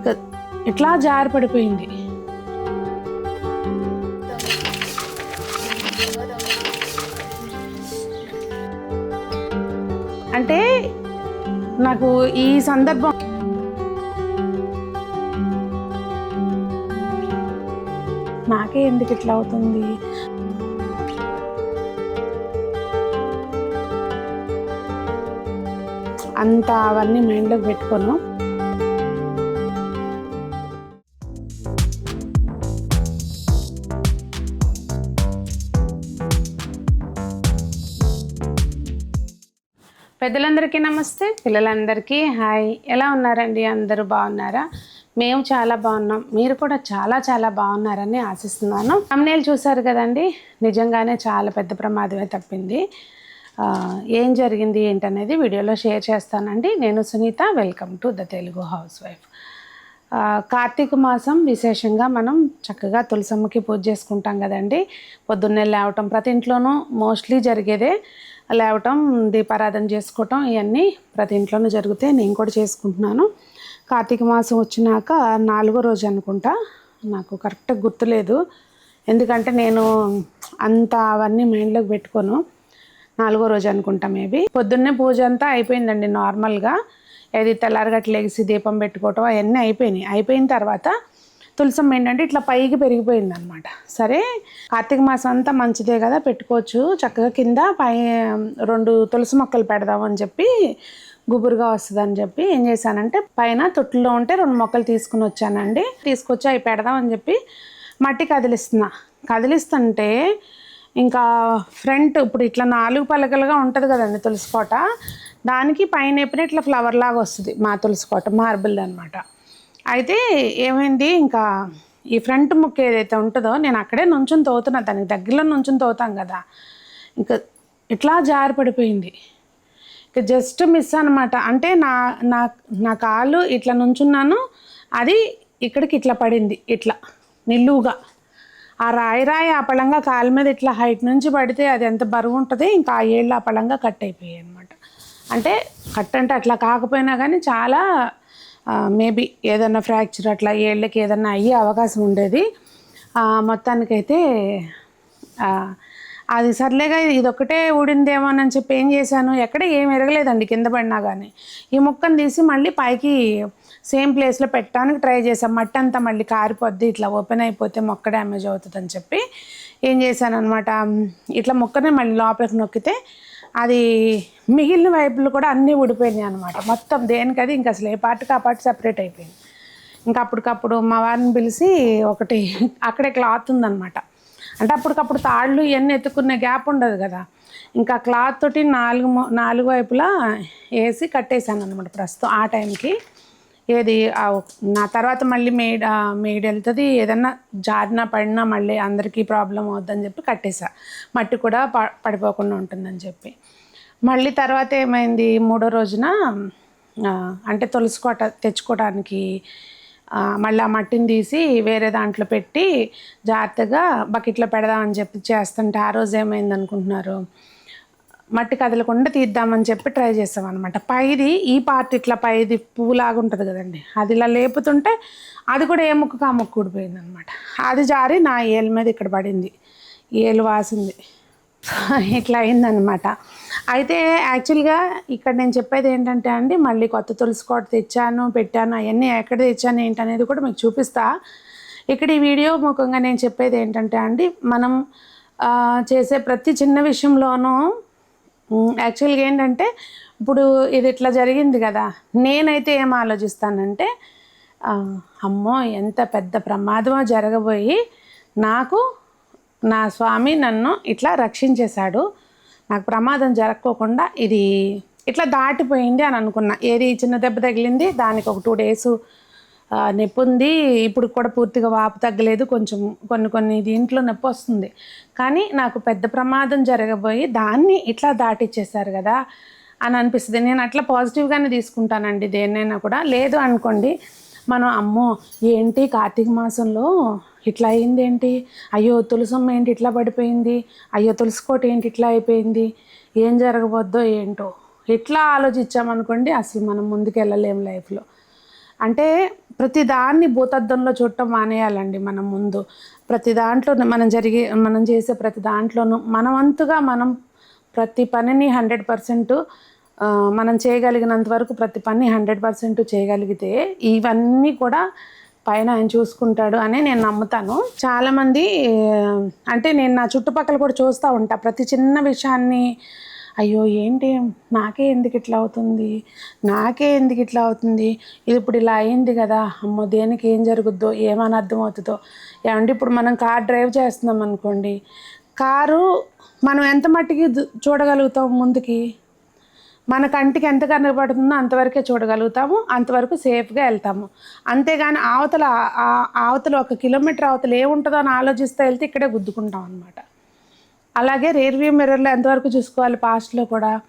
ఇంకా ఇట్లా జారిపడిపోయింది? అంటే నాకు ఈ సందర్భం నాకే ఎందుకు ఇట్లా అవుతుంది? అంత అవన్నీ మైండ్లోకి పెట్టుకోను. పెద్దలందరికీ నమస్తే. పిల్లలందరికీ హాయ్. ఎలా ఉన్నారండి? అందరూ బాగున్నారా? మేము చాలా బాగున్నాం. మీరు కూడా చాలా చాలా బాగున్నారని ఆశిస్తున్నాను. తమ్నేలు చూసారు కదండి? నిజంగానే చాలా పెద్ద ప్రమాదమే తప్పింది. ఏం జరిగింది ఏంటనేది వీడియోలో షేర్ చేస్తానండి. నేను Sunitha. Welcome to the Telugu housewife Karthika మాసం విశేషంగా మనం చక్కగా తులసమ్మకి పూజ చేసుకుంటాం కదండి. పొద్దున్నే లేవటం ప్రతి ఇంట్లోనూ మోస్ట్లీ జరిగేదే. లేవటం దీపారాధన చేసుకోవటం ఇవన్నీ ప్రతి ఇంట్లోనూ జరిగితే నేను కూడా చేసుకుంటున్నాను. కార్తీక మాసం వచ్చినాక నాలుగో రోజు అనుకుంటా. నాకు కరెక్ట్గా గుర్తులేదు. ఎందుకంటే నేను అంత అవన్నీ మైండ్లోకి పెట్టుకోను. నాలుగో రోజు అనుకుంటా మేబీ. పొద్దున్నే పూజ అంతా అయిపోయిందండి నార్మల్గా. ఏది తెల్లారగట్ల లేచి దీపం పెట్టుకోవటం అవన్నీ అయిపోయినాయి. అయిపోయిన తర్వాత తులసం ఏంటంటే ఇట్లా పైకి పెరిగిపోయింది అనమాట సరే కార్తీక మాసం అంతా మంచిదే కదా పెట్టుకోవచ్చు. చక్కగా కింద పై రెండు తులసి మొక్కలు పెడదాం అని చెప్పి గుబురుగా వస్తుందని చెప్పి ఏం చేశానంటే పైన తొట్టులో ఉంటే రెండు మొక్కలు తీసుకుని వచ్చానండి. తీసుకొచ్చి అవి పెడదామని చెప్పి మట్టి కదిలిస్తున్నా. కదిలిస్తుంటే ఇంకా ఫ్రంట్ ఇప్పుడు ఇట్లా నాలుగు పలకలుగా ఉంటుంది కదండి తులసి కోట దానికి పైన ఎప్పుడు ఇట్లా ఫ్లవర్ లాగా వస్తుంది మా తులసి కోట మార్బుల్ అనమాట అయితే ఏమైంది ఇంకా ఈ ఫ్రంట్ ముక్క ఏదైతే ఉంటుందో నేను అక్కడే నుంచుని తోతున్నా దానికి దగ్గరలో నుంచుని తోతాం కదా. ఇంకా ఇట్లా జారి పడిపోయింది. ఇక జస్ట్ మిస్ అనమాట అంటే నా నా నా కాలు ఇట్లా నుంచున్నాను అది ఇక్కడికి ఇట్లా పడింది ఇట్లా నిలువుగా. ఆ రాయి రాయి అపళంగా కాలు మీద ఇట్లా హైట్ నుంచి పడితే అది ఎంత బరువు ఉంటుంది ఇంకా ఆ ఏళ్ళు అపళంగా కట్ అయిపోయాయి అనమాట అంటే కట్ అంటే అట్లా కాకపోయినా కానీ చాలా మేబీ ఏదన్నా ఫ్రాక్చర్ అట్లా ఏళ్ళకి ఏదన్నా అయ్యే అవకాశం ఉండేది. మొత్తానికైతే అది సర్లేగా ఇది ఒక్కటే ఊడిందేమోనని చెప్పి ఏం చేశాను? ఎక్కడ ఏం ఎరగలేదండి కింద పడినా కానీ ఈ ముక్కను తీసి మళ్ళీ పైకి సేమ్ ప్లేస్లో పెట్టడానికి ట్రై చేశాను మట్టి అంతా మళ్ళీ కారిపోద్ది ఇట్లా ఓపెన్ అయిపోతే మొక్క డ్యామేజ్ అవుతుందని చెప్పి ఏం చేశాను అనమాట ఇట్లా మొక్కనే మళ్ళీ లోపలికి నొక్కితే అది మిగిలిన వైపులు కూడా అన్నీ ఊడిపోయినాయి అనమాట మొత్తం దేనికది ఇంకా అసలు ఏ పార్ట్కి ఆ పార్ట్ సపరేట్ అయిపోయింది. ఇంకా అప్పటికప్పుడు మా వారిని పిలిచి ఒకటి అక్కడే క్లాత్ ఉందన్నమాట. అంటే అప్పటికప్పుడు తాళ్ళు ఇవన్నీ ఎత్తుకునే గ్యాప్ ఉండదు కదా. ఇంకా క్లాత్ తోటి నాలుగు నాలుగు వైపులా వేసి కట్టేశాను అనమాట ప్రస్తుతం ఆ టైంకి ఏది నా తర్వాత మళ్ళీ మేడ్ మేడ్ వెళ్తుంది. ఏదన్నా జారినా పడినా మళ్ళీ అందరికీ ప్రాబ్లం అవుద్దని చెప్పి కట్టేశా మట్టి కూడా ప- పడిపోకుండా ఉంటుందని చెప్పి. మళ్ళీ తర్వాత ఏమైంది? మూడో రోజున అంటే తులసుకోట తెచ్చుకోవడానికి మళ్ళీ ఆ మట్టిని తీసి వేరే దాంట్లో పెట్టి జాగ్రత్తగా బకెట్లో పెడదామని చెప్పి చేస్తుంటే ఆ రోజు ఏమైంది అనుకుంటున్నారు? మట్టి కదలకుండా తీద్దామని చెప్పి ట్రై చేసాం అనమాట పైది ఈ పార్ట్ ఇట్లా పైది పువ్వులాగా ఉంటుంది కదండి. అది ఇలా లేపుతుంటే అది కూడా ఏ ముక్కకు ఆ ముక్క ఊడిపోయింది అనమాట అది జారి నా ఏలు మీద ఇక్కడ పడింది. ఏలు వాసింది. ఇట్లా అయిందనమాట అయితే యాక్చువల్గా ఇక్కడ నేను చెప్పేది ఏంటంటే అండి మళ్ళీ కొత్త తులసి కోట తెచ్చాను పెట్టాను అవన్నీ ఎక్కడ తెచ్చాను ఏంటనేది కూడా మీకు చూపిస్తా. ఇక్కడ ఈ వీడియో ముఖంగా నేను చెప్పేది ఏంటంటే అండి మనం చేసే ప్రతి చిన్న విషయంలోనూ యాక్చువల్గా ఏంటంటే ఇప్పుడు ఇది ఇట్లా జరిగింది కదా నేనైతే ఏం ఆలోచిస్తానంటే అమ్మో ఎంత పెద్ద ప్రమాదమో జరగబోయి నాకు నా స్వామి నన్ను ఇట్లా రక్షించేశాడు. నాకు ప్రమాదం జరగకోకుండా ఇది ఇట్లా దాటిపోయింది అని అనుకున్నా. ఏది చిన్న దెబ్బ తగిలింది దానికి ఒక టూ డేస్ నొప్పి ఉంది ఇప్పుడు కూడా పూర్తిగా వాపు తగ్గలేదు. కొంచెం కొన్ని కొన్ని దీంట్లో నొప్పి వస్తుంది. కానీ నాకు పెద్ద ప్రమాదం జరగబోయి దాన్ని ఇట్లా దాటిచ్చేసారు కదా అని అనిపిస్తుంది. నేను అట్లా పాజిటివ్గానే తీసుకుంటానండి దేన్నైనా కూడా. లేదు అనుకోండి మనం అమ్మో ఏంటి కార్తీక మాసంలో ఇట్లా అయింది ఏంటి అయ్యో తులసమ్మ ఏంటి ఇట్లా పడిపోయింది? అయ్యో తులసికోట ఏంటి ఇట్లా అయిపోయింది? ఏం జరగబోద్దో ఏంటో? ఇట్లా ఆలోచించామనుకోండి అసలు మనం ముందుకు లైఫ్లో. అంటే ప్రతి దాన్ని భూతద్దంలో చూడటం మానేయాలండి మనం ముందు. ప్రతి దాంట్లో మనం జరిగే మనం చేసే ప్రతి దాంట్లోనూ మనవంతుగా మనం ప్రతి పనిని హండ్రెడ్ పర్సెంట్ మనం చేయగలిగినంత వరకు ప్రతి పని హండ్రెడ్ పర్సెంట్ చేయగలిగితే ఇవన్నీ కూడా పైన ఆయన చూసుకుంటాడు అని నేను నమ్ముతాను. చాలామంది అంటే నేను నా చుట్టుపక్కల కూడా చూస్తూ ఉంటా. ప్రతి చిన్న విషయాన్ని అయ్యో ఏంటి? నాకే ఎందుకు ఇట్లా అవుతుంది? నాకే ఎందుకు ఇట్లా అవుతుంది? ఇది ఇప్పుడు ఇలా అయింది కదా. అమ్మో దేనికి ఏం జరుగుద్దో? ఏమని అర్థమవుతుందో? ఏమంటే ఇప్పుడు మనం కార్ డ్రైవ్ చేస్తున్నాం అనుకోండి. కారు మనం ఎంత మట్టికి చూడగలుగుతాం ముందుకి? మన కంటికి ఎంత కనబడుతుందో అంతవరకే చూడగలుగుతాము. అంతవరకు సేఫ్గా వెళ్తాము. అంతేగాని అవతల అవతల ఒక కిలోమీటర్ అవతల ఏముంటుందో అని ఆలోచిస్తే వెళ్తే ఇక్కడే గుద్దుకుంటాం అనమాట అలాగే రేర్ వ్యూ మిర్రర్లో ఎంతవరకు చూసుకోవాలి పాస్ట్లో కూడా?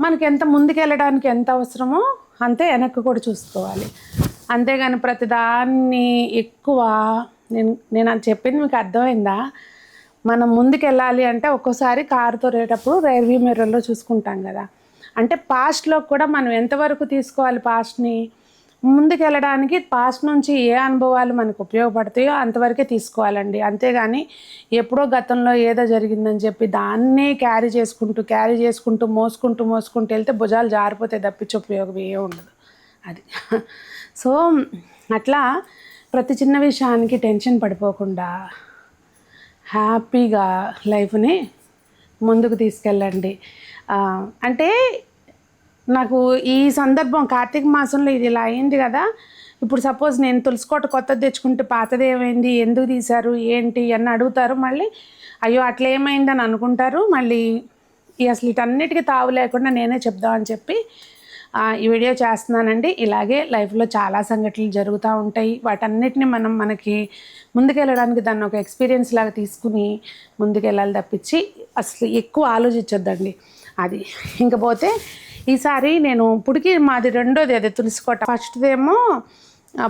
మనకి ఎంత ముందుకు వెళ్ళడానికి ఎంత అవసరమో అంతే వెనక్కి కూడా చూసుకోవాలి. అంతేగాని ప్రతిదాన్ని ఎక్కువ నేను నేను అది చెప్పింది మీకు అర్థమైందా? మనం ముందుకు వెళ్ళాలి అంటే ఒక్కోసారి కారుతో రేటప్పుడు రేర్ వ్యూ మిర్రర్లో చూసుకుంటాం కదా. అంటే పాస్ట్లో కూడా మనం ఎంతవరకు తీసుకోవాలి పాస్ట్ని ముందుకు వెళ్ళడానికి పాస్ట్ నుంచి ఏ అనుభవాలు మనకు ఉపయోగపడతాయో అంతవరకే తీసుకోవాలండి. అంతేగాని ఎప్పుడో గతంలో ఏదో జరిగిందని చెప్పి దాన్నే క్యారీ చేసుకుంటూ క్యారీ చేసుకుంటూ మోసుకుంటూ మోసుకుంటూ వెళ్తే భుజాలు జారిపోతే తప్పించి ఉపయోగం ఏ ఉండదు. అది. సో అట్లా ప్రతి చిన్న విషయానికి టెన్షన్ పడిపోకుండా హ్యాపీగా లైఫ్ని ముందుకు తీసుకెళ్ళండి. అంటే నాకు ఈ సందర్భం కార్తీక మాసంలో ఇది ఇలా అయింది కదా. ఇప్పుడు సపోజ్ నేను తులుసుకోట కొత్తది తెచ్చుకుంటే పాతది ఏమైంది? ఎందుకు తీశారు? ఏంటి? అని అడుగుతారు. మళ్ళీ అయ్యో అట్లా ఏమైందని అనుకుంటారు. మళ్ళీ అసలు వీటన్నిటికీ తావు లేకుండా నేనే చెప్దామని చెప్పి ఈ వీడియో చేస్తున్నానండి. ఇలాగే లైఫ్లో చాలా సంఘటనలు జరుగుతూ ఉంటాయి. వాటన్నిటిని మనం మనకి ముందుకెళ్ళడానికి దాన్ని ఒక ఎక్స్పీరియన్స్ లాగా తీసుకుని ముందుకెళ్ళాలి తప్పించి అసలు ఎక్కువ ఆలోచించొద్దండి. అది. ఇంకపోతే ఈసారి నేను ఇప్పటికి మాది రెండోది అదే తులసికోట ఫస్ట్దేమో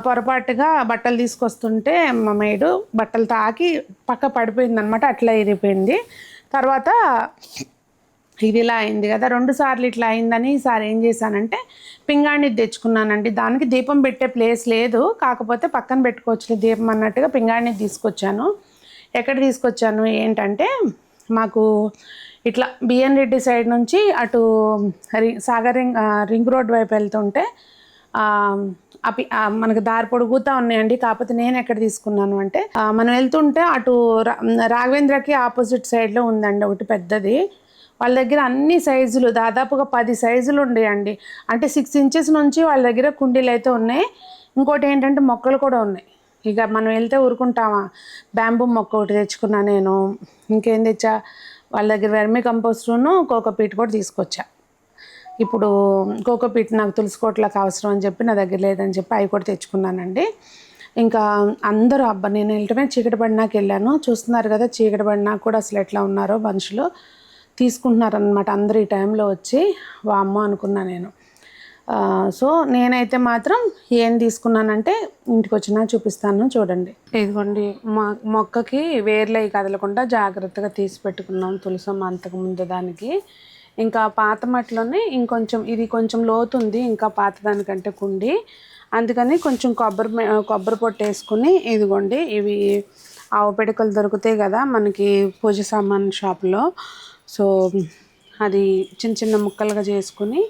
పొరపాటుగా బట్టలు తీసుకొస్తుంటే మా మేడు బట్టలు తాకి పక్క పడిపోయింది అనమాట అట్లా ఇరిపోయింది తర్వాత ఇది ఇలా అయింది కదా రెండు సార్లు ఇట్లా అయిందని ఈసారి ఏం చేశానంటే పింగాణి తెచ్చుకున్నానండి. దానికి దీపం పెట్టే ప్లేస్ లేదు కాకపోతే పక్కన పెట్టుకోవచ్చు దీపం అన్నట్టుగా పింగాణి తీసుకొచ్చాను. ఎక్కడ తీసుకొచ్చాను? ఏంటంటే మాకు ఇట్లా బిఎన్ రెడ్డి సైడ్ నుంచి అటు రి సాగర్ రింగ్ రింగ్ రోడ్ వైపు వెళ్తుంటే అవి మనకు దారి పొడుగుతా ఉన్నాయండి. కాకపోతే నేను ఎక్కడ తీసుకున్నాను అంటే మనం వెళ్తుంటే అటు రాఘవేంద్రకి ఆపోజిట్ సైడ్లో ఉందండి ఒకటి పెద్దది. వాళ్ళ దగ్గర అన్ని సైజులు దాదాపుగా పది సైజులు ఉండేయండి. అంటే సిక్స్ ఇంచెస్ నుంచి వాళ్ళ దగ్గర కుండీలు అయితే ఉన్నాయి. ఇంకోటి ఏంటంటే మొక్కలు కూడా ఉన్నాయి. ఇక మనం వెళ్తే ఊరుకుంటామా? బ్యాంబూ మొక్క ఒకటి తెచ్చుకున్నా నేను. ఇంకేం తెచ్చా? వాళ్ళ దగ్గర వెర్మి కంపోస్టును కోకోపీట్ కూడా తీసుకొచ్చా. ఇప్పుడు కోకోపీట్ నాకు తులుసుకోవట్లకు అవసరం అని చెప్పి నా దగ్గర లేదని చెప్పి అవి కూడా తెచ్చుకున్నానండి. ఇంకా అందరూ అబ్బా నేను వెళ్ళటమే చీకటి పడినాకి వెళ్ళాను. చూస్తున్నారు కదా చీకటి పడినాక కూడా అసలు ఎట్లా ఉన్నారో మనుషులు. తీసుకుంటున్నారనమాట అందరూ ఈ టైంలో వచ్చి వామ్మో అనుకున్నా నేను. సో నేనైతే మాత్రం ఏం తీసుకున్నానంటే ఇంటికి వచ్చినా చూపిస్తాను చూడండి. ఇదిగోండి మా మొక్కకి వేర్లు అవి కదలకుండా జాగ్రత్తగా తీసి పెట్టుకున్నాం తులసమ్మ అంతకు ముందు దానికి. ఇంకా పాత మట్టిలోనే ఇంకొంచెం ఇది కొంచెం లోతుంది ఇంకా పాత దానికంటే కుండి. అందుకని కొంచెం కొబ్బరి కొబ్బరి పొట్టు వేసుకుని ఇదిగోండి ఇవి ఆవు పిడకలు దొరుకుతాయి కదా మనకి పూజ సామాన్ షాప్లో. సో అది చిన్న చిన్న ముక్కలుగా చేసుకుని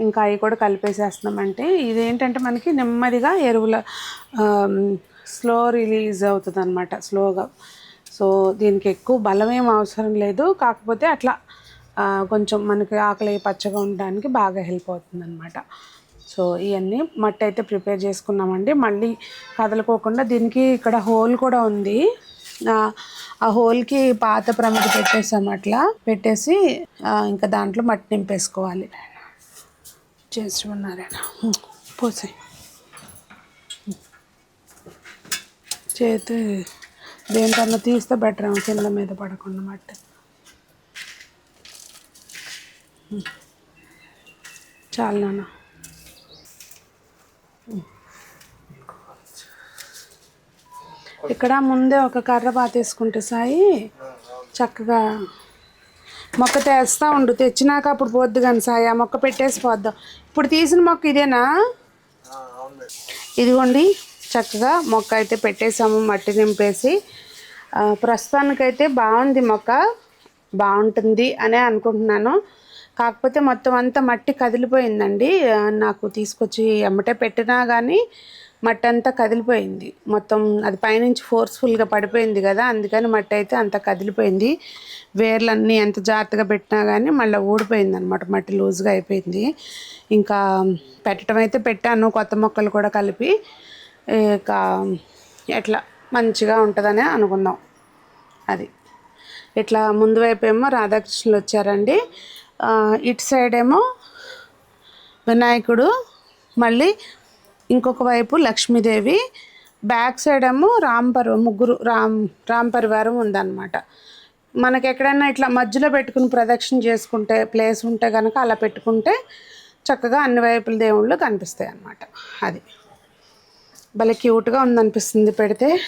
ఇంకా అవి కూడా కలిపేసేస్తున్నామంటే ఇదేంటంటే మనకి నెమ్మదిగా ఎరువుల స్లో రిలీజ్ అవుతుంది అనమాట స్లోగా. సో దీనికి ఎక్కువ బలం ఏం అవసరం లేదు. కాకపోతే అట్లా కొంచెం మనకి ఆకలి పచ్చగా ఉండడానికి బాగా హెల్ప్ అవుతుంది అనమాట సో ఇవన్నీ మట్టి అయితే ప్రిపేర్ చేసుకున్నామండి. మళ్ళీ కదలుకోకుండా దీనికి ఇక్కడ హోల్ కూడా ఉంది. ఆ, హోల్కి పాత ప్రమిది పెట్టేసాం అట్లా. పెట్టేసి ఇంకా దాంట్లో మట్టి నింపేసుకోవాలి. చేసి ఉన్నారేనా పోసాయి చేతి దేనికన్నా తీస్తే బెటర్ ఏమో కింద మీద పడకుండా మట్టి. చాలు నాన్న. ఇక్కడ ముందే ఒక కర్ర పాతేసుకుంటే సాయి చక్కగా మొక్క తెస్తా ఉండు. తెచ్చినాక అప్పుడు పోద్దు కానీ సాయి మొక్క పెట్టేసి పోద్దాం. ఇప్పుడు తీసిన మొక్క ఇదేనా? ఇదిగోండి చక్కగా మొక్క అయితే పెట్టేసాము మట్టి నింపేసి. ప్రస్తుతానికైతే బాగుంది మొక్క. బాగుంటుంది అనే అనుకుంటున్నాను. కాకపోతే మొత్తం అంతా మట్టి కదిలిపోయిందండి. నాకు తీసుకొచ్చి ఎమ్మటే పెట్టినా కానీ మట్టి అంతా కదిలిపోయింది. మొత్తం అది పైనుంచి ఫోర్స్ఫుల్గా పడిపోయింది కదా అందుకని మట్టి అయితే అంత కదిలిపోయింది. వేర్లన్నీ ఎంత జాగ్రత్తగా పెట్టినా కానీ మళ్ళీ ఊడిపోయింది అనమాట మట్టి లూజ్గా అయిపోయింది. ఇంకా పెట్టడం అయితే పెట్టాను కొత్త మొక్కలు కూడా కలిపి. ఇక ఎట్లా మంచిగా ఉంటుందని అనుకుందాం. అది. ఇట్లా ముందు వైపు ఏమో రాధాకృష్ణులు వచ్చారండి. ఇటు సైడ్ ఏమో వినాయకుడు మళ్ళీ ఇంకొక వైపు లక్ష్మీదేవి బ్యాక్ సైడ్ ఏమో రామ్ ముగ్గురు రామ్ రామ్ పరివారం ఉందన్నమాట. మనకి ఎక్కడైనా ఇట్లా మధ్యలో పెట్టుకుని ప్రదక్షిణ చేసుకుంటే ప్లేస్ ఉంటే కనుక అలా పెట్టుకుంటే చక్కగా అన్ని వైపుల దేవుళ్ళు కనిపిస్తాయి అన్నమాట అది. భలే క్యూట్గా ఉందనిపిస్తుంది పెడితే.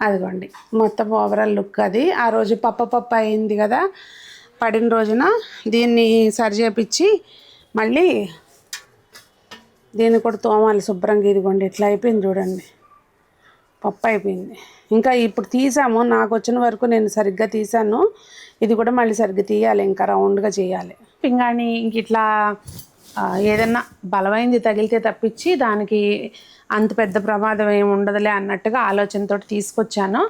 అదిగోండి. మొత్తం ఓవరాల్ లుక్ అది. ఆ రోజు పప్ప పప్ప అయింది కదా. పడిన రోజున దీన్ని సరి చేపించి మళ్ళీ దీన్ని కూడా తోమాలి శుభ్రంగా ఇదిగోండి ఇట్లా అయిపోయింది చూడండి. పప్పు అయిపోయింది. ఇంకా ఇప్పుడు తీసాము నాకు వచ్చిన వరకు నేను సరిగ్గా తీసాను. ఇది కూడా మళ్ళీ సరిగ్గా తీయాలి ఇంకా రౌండ్గా చేయాలి. పింగాణి ఇంక ఇట్లా ఏదన్నా బలమైంది తగిలితే తప్పించి దానికి అంత పెద్ద ప్రమాదం ఏమి ఉండదులే అన్నట్టుగా ఆలోచనతో తీసుకొచ్చాను.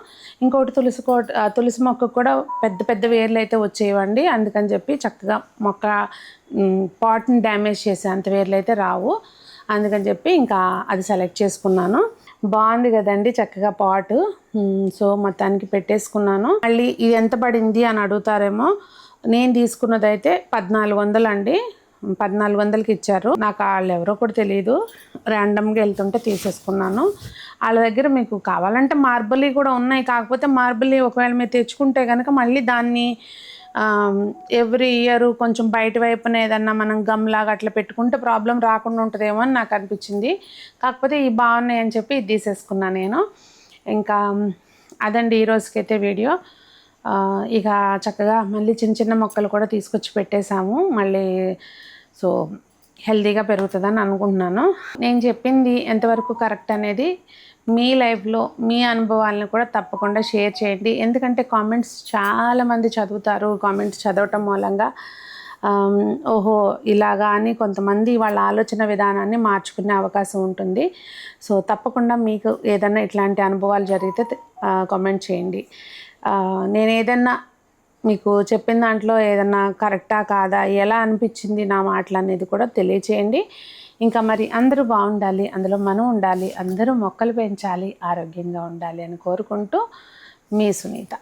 ఇంకోటి తులసి కోట తులసి మొక్కకు కూడా పెద్ద పెద్ద వేర్లు అయితే వచ్చేవండి. అందుకని చెప్పి చక్కగా మొక్క పాట్ని డ్యామేజ్ చేసే అంత వేర్లు అయితే రావు. అందుకని చెప్పి ఇంకా అది సెలెక్ట్ చేసుకున్నాను. బాగుంది కదండి చక్కగా పాటు. సో మొత్తానికి పెట్టేసుకున్నాను. మళ్ళీ ఇది ఎంత పడింది అని అడుగుతారేమో. నేను తీసుకున్నది అయితే పద్నాలుగు వందలు అండి పద్నాలుగు వందలకి ఇచ్చారు. నాకు వాళ్ళు ఎవరో కూడా తెలియదు ర్యాండమ్గా వెళ్తుంటే తీసేసుకున్నాను. వాళ్ళ దగ్గర మీకు కావాలంటే మార్బల్ కూడా ఉన్నాయి. కాకపోతే మార్బల్ ఒకవేళ మీరు తెచ్చుకుంటే కనుక మళ్ళీ దాన్ని ఎవ్రీ ఇయర్ కొంచెం బయట వైపున ఏదన్నా మనం గమ్లాగా అట్లా పెట్టుకుంటే ప్రాబ్లం రాకుండా ఉంటుందేమో అని నాకు అనిపించింది. కాకపోతే ఈ బాగున్నాయి అని చెప్పి ఇది తీసేసుకున్నాను నేను. ఇంకా అదండి ఈ రోజుకైతే వీడియో ఇక చక్కగా మళ్ళీ చిన్న చిన్న మొక్కలు కూడా తీసుకొచ్చి పెట్టేశాము. మళ్ళీ సో హెల్తీగా పెరుగుతుందని అనుకుంటున్నాను. నేను చెప్పింది ఎంతవరకు కరెక్ట్ అనేది మీ లైఫ్లో మీ అనుభవాలను కూడా తప్పకుండా షేర్ చేయండి. ఎందుకంటే కామెంట్స్ చాలామంది చదువుతారు. కామెంట్స్ చదవటం మూలంగా ఓహో ఇలాగా అని కొంతమంది వాళ్ళ ఆలోచన విధానాన్ని మార్చుకునే అవకాశం ఉంటుంది. సో తప్పకుండా మీకు ఏదైనా ఇట్లాంటి అనుభవాలు జరిగితే కామెంట్ చేయండి. నేను ఏదన్నా మీకు చెప్పిన దాంట్లో ఏదన్నా కరెక్టా కాదా? ఎలా అనిపించింది నా మాటలు అనేది కూడా తెలియచేయండి. ఇంకా మరి అందరూ బాగుండాలి అందులో మనం ఉండాలి అందరూ మొక్కలు పెంచాలి ఆరోగ్యంగా ఉండాలి అని కోరుకుంటూ మీ సునీత.